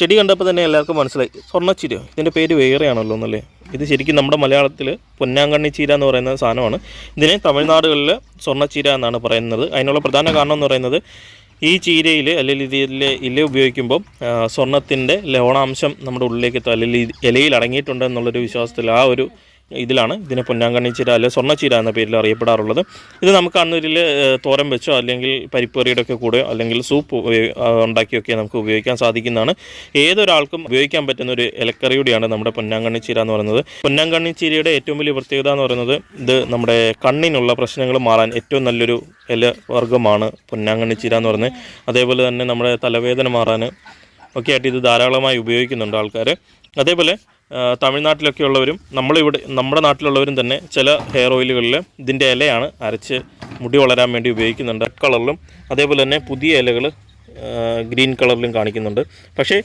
ചെടി കണ്ടപ്പോൾ തന്നെ എല്ലാവർക്കും മനസ്സിലായി. സ്വർണച്ചീരയോ ഇതിന്റെ പേര് വേറെയാണല്ലോ എന്നല്ലേ? ഇത് ശരിക്കും നമ്മുടെ മലയാളത്തിൽ പൊന്നാങ്കണ്ണി ചീര എന്ന് പറയുന്ന സാധനമാണ്. ഇതിനെ തമിഴ്നാടുകളിൽ സ്വർണച്ചീര എന്നാണ് പറയുന്നത്. അതിനുള്ള പ്രധാന കാരണം എന്ന് പറയുന്നത് ഈ ചീരയിൽ അല്ലെങ്കിൽ ഇതിലെ ഇല ഉപയോഗിക്കുമ്പോൾ സ്വർണത്തിന്റെ ലവണാംശം നമ്മുടെ ഉള്ളിലേക്ക് അല്ലെങ്കിൽ ഇലയിൽ അടങ്ങിയിട്ടുണ്ട് എന്നുള്ളൊരു വിശ്വാസത്തിൽ ആ ഒരു ഇതിലാണ്. ഇതിനെ പൊന്നാങ്കണ്ണി ചീര അല്ലെങ്കിൽ സ്വർണ ചീര എന്ന പേരിൽ അറിയപ്പെടാറുള്ളത്. ഇത് നമുക്ക് അന്നൂരിൽ തോരൻ വെച്ചോ അല്ലെങ്കിൽ പരിപ്പേറിയുടെ ഒക്കെ കൂടെ അല്ലെങ്കിൽ സൂപ്പ് ഉണ്ടാക്കിയൊക്കെ നമുക്ക് ഉപയോഗിക്കാൻ സാധിക്കുന്നതാണ്. ഏതൊരാൾക്കും ഉപയോഗിക്കാൻ പറ്റുന്ന ഒരു ഇലക്കറിയുടെയാണ് നമ്മുടെ പൊന്നാങ്കണ്ണി ചീര എന്ന് പറയുന്നത്. പൊന്നാങ്കണ്ണി ചീരയുടെ ഏറ്റവും വലിയ പ്രത്യേകത എന്ന് പറയുന്നത് ഇത് നമ്മുടെ കണ്ണിനുള്ള പ്രശ്നങ്ങൾ മാറാൻ ഏറ്റവും നല്ലൊരു ഇല വർഗമാണ് പൊന്നാങ്കണ്ണി ചീര എന്ന് പറയുന്നത്. അതേപോലെ തന്നെ നമ്മുടെ തലവേദന മാറാൻ ഒക്കെ ആയിട്ട് ഇത് ധാരാളമായി ഉപയോഗിക്കുന്നുണ്ട് ആൾക്കാർ അതേപോലെ തമിഴ്നാട്ടിലൊക്കെ ഉള്ളവരും നമ്മളിവിടെ നമ്മുടെ നാട്ടിലുള്ളവരും തന്നെ ചില ഹെയർ ഓയിലുകളിൽ ഇതിന്റെ ഇലയാണ് അരച്ച് മുടി വളരാൻ വേണ്ടി ഉപയോഗിക്കുന്നുണ്ട്. കളറിലും അതേപോലെ തന്നെ പുതിയ ഇലകൾ ഗ്രീൻ കളറിലും കാണിക്കുന്നുണ്ട്. പക്ഷേ